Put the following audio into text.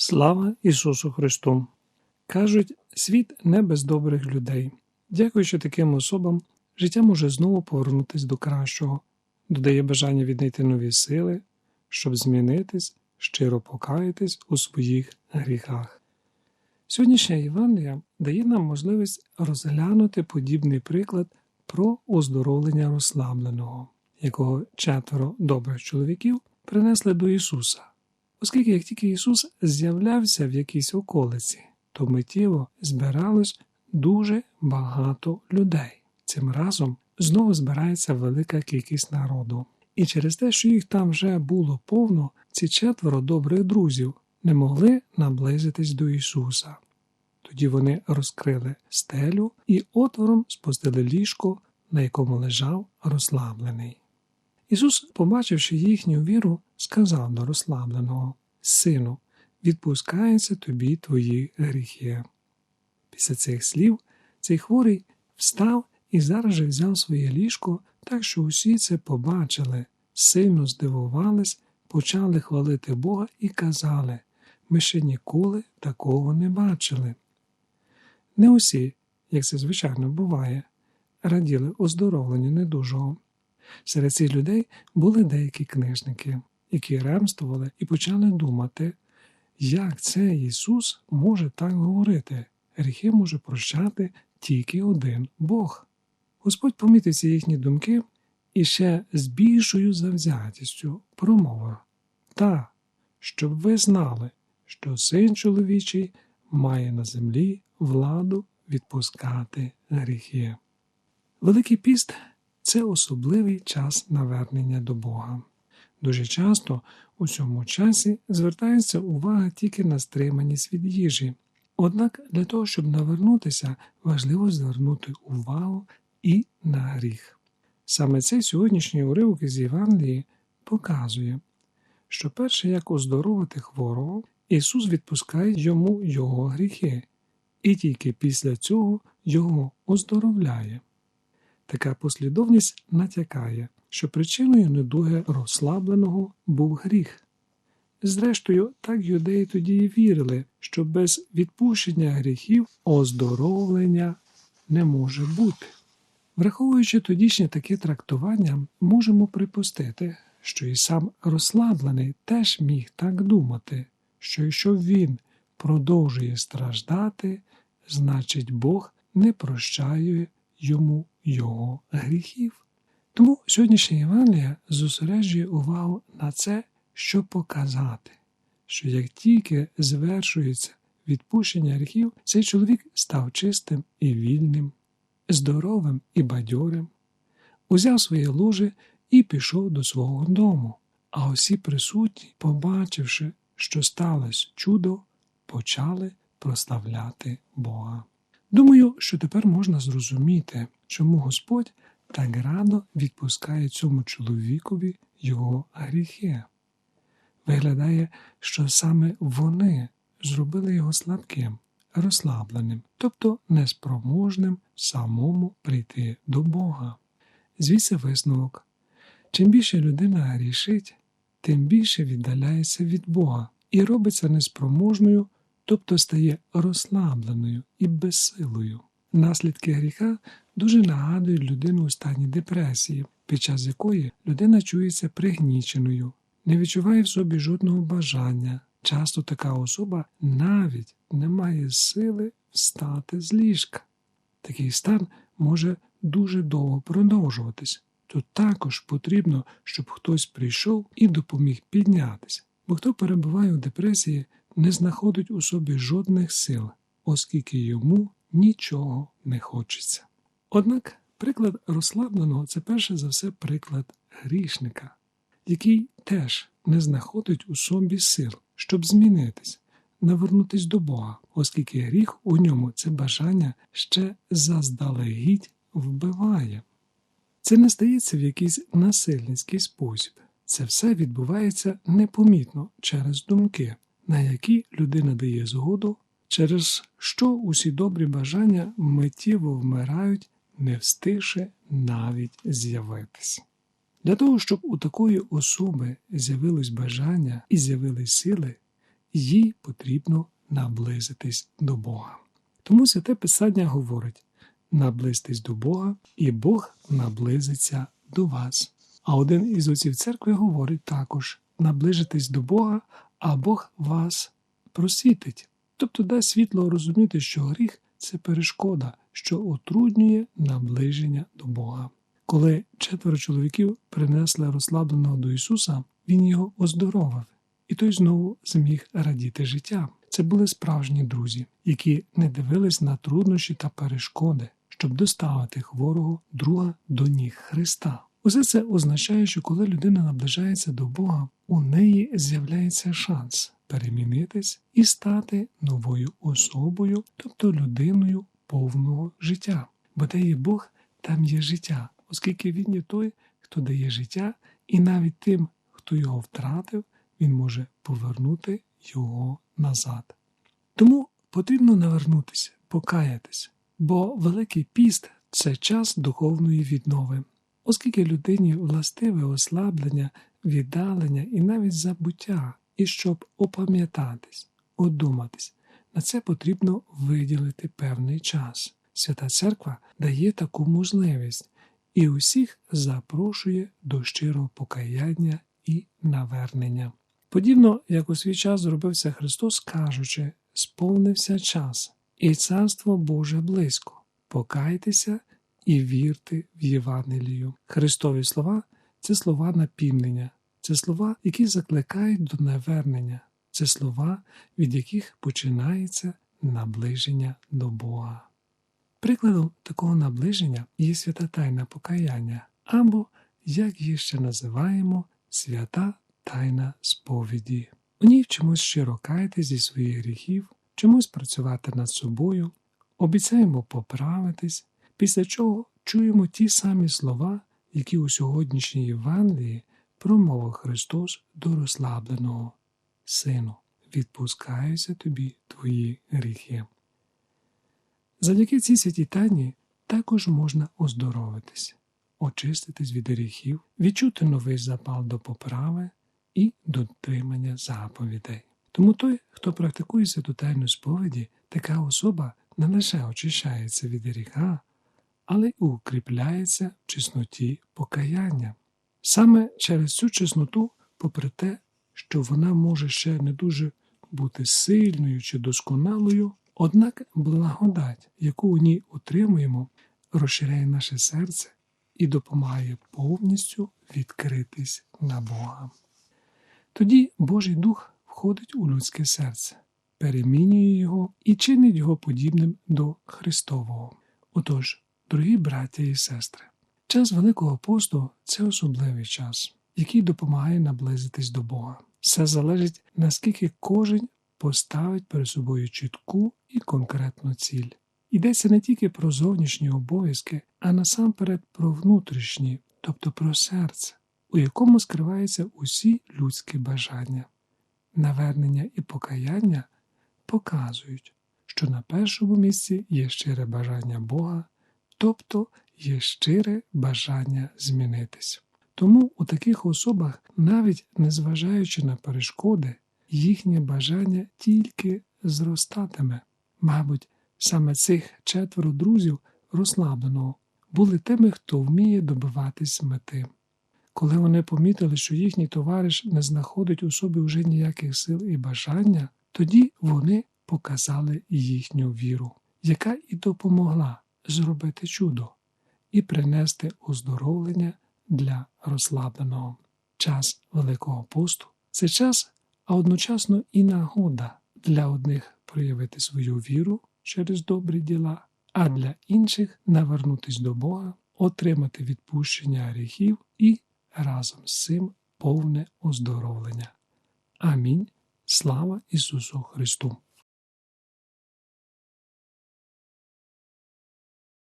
Слава Ісусу Христу! Кажуть, світ не без добрих людей. Дякуючи таким особам, життя може знову повернутися до кращого, додає бажання віднайти нові сили, щоб змінитись, щиро покаятись у своїх гріхах. Сьогоднішня Євангелія дає нам можливість розглянути подібний приклад про оздоровлення розслабленого, якого четверо добрих чоловіків принесли до Ісуса. Оскільки як тільки Ісус з'являвся в якійсь околиці, то миттєво збиралось дуже багато людей. Цим разом знову збирається велика кількість народу. І через те, що їх там вже було повно, ці четверо добрих друзів не могли наблизитись до Ісуса. Тоді вони розкрили стелю і отвором спустили ліжко, на якому лежав розслаблений. Ісус, побачивши їхню віру, сказав до розслабленого Сину, відпускаються тобі твої гріхи. Після цих слів цей хворий встав і зараз же взяв своє ліжко, так що усі це побачили, сильно здивувались, почали хвалити Бога і казали ми ще ніколи такого не бачили. Не усі, як це звичайно буває, раділи оздоровленню недужого. Серед цих людей були деякі книжники, які ремствували і почали думати, як це Ісус може так говорити, гріхи може прощати тільки один Бог. Господь помітив ці їхні думки і ще з більшою завзятістю промовив та, щоб ви знали, що син чоловічий має на землі владу відпускати гріхи. Великий піст це особливий час навернення до Бога. Дуже часто у цьому часі звертається увага тільки на стриманість від їжі. Однак для того, щоб навернутися, важливо звернути увагу і на гріх. Саме цей сьогоднішній уривок із Євангелії показує, що перше як оздоровити хворого, Ісус відпускає йому його гріхи, і тільки після цього його оздоровляє. Така послідовність натякає, що причиною недуги розслабленого був гріх. Зрештою, так юдеї тоді і вірили, що без відпущення гріхів оздоровлення не може бути. Враховуючи тодішнє таке трактування, можемо припустити, що і сам розслаблений теж міг так думати, що якщо він продовжує страждати, значить Бог не прощає йому його гріхів. Тому сьогоднішня Євангелія зосереджує увагу на це, щоб показати, що як тільки звершується відпущення гріхів, цей чоловік став чистим і вільним, здоровим і бадьорим, узяв своє ложе і пішов до свого дому. А усі присутні, побачивши, що сталося чудо, почали прославляти Бога. Думаю, що тепер можна зрозуміти, чому Господь так радо відпускає цьому чоловікові його гріхи. Виглядає, що саме вони зробили його слабким, розслабленим, тобто неспроможним самому прийти до Бога. Звідси висновок. Чим більше людина грішить, тим більше віддаляється від Бога і робиться неспроможною тобто стає розслабленою і безсилою. Наслідки гріха дуже нагадують людину у стані депресії, під час якої людина чується пригніченою, не відчуває в собі жодного бажання. Часто така особа навіть не має сили встати з ліжка. Такий стан може дуже довго продовжуватись. Тут також потрібно, щоб хтось прийшов і допоміг піднятися, бо хто перебуває у депресії, не знаходить у собі жодних сил, оскільки йому нічого не хочеться. Однак приклад розслабленого це перше за все приклад грішника, який теж не знаходить у собі сил, щоб змінитись, навернутись до Бога, оскільки гріх у ньому це бажання ще заздалегідь вбиває. Це не стається в якийсь насильницький спосіб. Це все відбувається непомітно через думки на які людина дає згоду, через що усі добрі бажання миттєво вмирають, не встигши навіть з'явитись. Для того, щоб у такої особи з'явилось бажання і з'явились сили, їй потрібно наблизитись до Бога. Тому святе Писання говорить: наблизьтесь до Бога, і Бог наблизиться до вас. А один із отців церкви говорить також: наближитесь до Бога, а Бог вас просвітить. Тобто дасть світло розуміти, що гріх це перешкода, що отруднює наближення до Бога. Коли четверо чоловіків принесли розслабленого до Ісуса, Він його оздоровив, і той знову зміг радіти життя. Це були справжні друзі, які не дивились на труднощі та перешкоди, щоб доставити хворого друга до ніг Христа. Усе це означає, що коли людина наближається до Бога, у неї з'являється шанс перемінитись і стати новою особою, тобто людиною повного життя. Бо де є Бог, там є життя, оскільки Він є той, хто дає життя, і навіть тим, хто його втратив, він може повернути його назад. Тому потрібно навернутися, покаятися, бо Великий піст це час духовної віднови, оскільки людині властиве ослаблення, віддалення і навіть забуття, і щоб опам'ятатись, одуматись, на це потрібно виділити певний час. Свята Церква дає таку можливість і усіх запрошує до щирого покаяння і навернення. Подібно, як у свій час зробився Христос, кажучи, сповнився час, і Царство Боже близько, покайтеся і вірте в Євангелію. Христові слова це слова напівнення, це слова, які закликають до навернення, це слова, від яких починається наближення до Бога. Прикладом такого наближення є свята тайна покаяння, або, як її ще називаємо, свята тайна сповіді. У ній вчимось щиро каяти зі своїх гріхів, чомусь працювати над собою, обіцяємо поправитись, після чого чуємо ті самі слова, які у сьогоднішній Євангелії промовив Христос до розслабленого Сину, відпускаються тобі твої гріхи. Завдяки цій святій тайні також можна оздоровитись, очиститись від гріхів, відчути новий запал до поправи і дотримання заповідей. Тому той, хто практикує святу тайну сповіді, така особа не лише очищається від гріха, але й укріпляється в чесноті покаяння. Саме через цю чесноту, попри те, що вона може ще не дуже бути сильною чи досконалою, однак благодать, яку у ній отримуємо, розширяє наше серце і допомагає повністю відкритись на Бога. Тоді Божий Дух входить у людське серце, перемінює його і чинить його подібним до Христового. Отож, дорогі браття і сестри, час Великого посту це особливий час, який допомагає наблизитись до Бога. Все залежить, наскільки кожен поставить перед собою чітку і конкретну ціль. Йдеться не тільки про зовнішні обов'язки, а насамперед про внутрішні, тобто про серце, у якому скриваються усі людські бажання. Навернення і покаяння показують, що на першому місці є щире бажання Бога, тобто є щире бажання змінитись. Тому у таких особах, навіть незважаючи на перешкоди, їхнє бажання тільки зростатиме. Мабуть, саме цих четверо друзів розслабленого були тими, хто вміє добиватись мети. Коли вони помітили, що їхній товариш не знаходить у собі вже ніяких сил і бажання, тоді вони показали їхню віру, яка і допомогла зробити чудо і принести оздоровлення для розслабленого. Час Великого посту це час, а одночасно і нагода для одних проявити свою віру через добрі діла, а для інших навернутись до Бога, отримати відпущення гріхів і разом з цим повне оздоровлення. Амінь. Слава Ісусу Христу!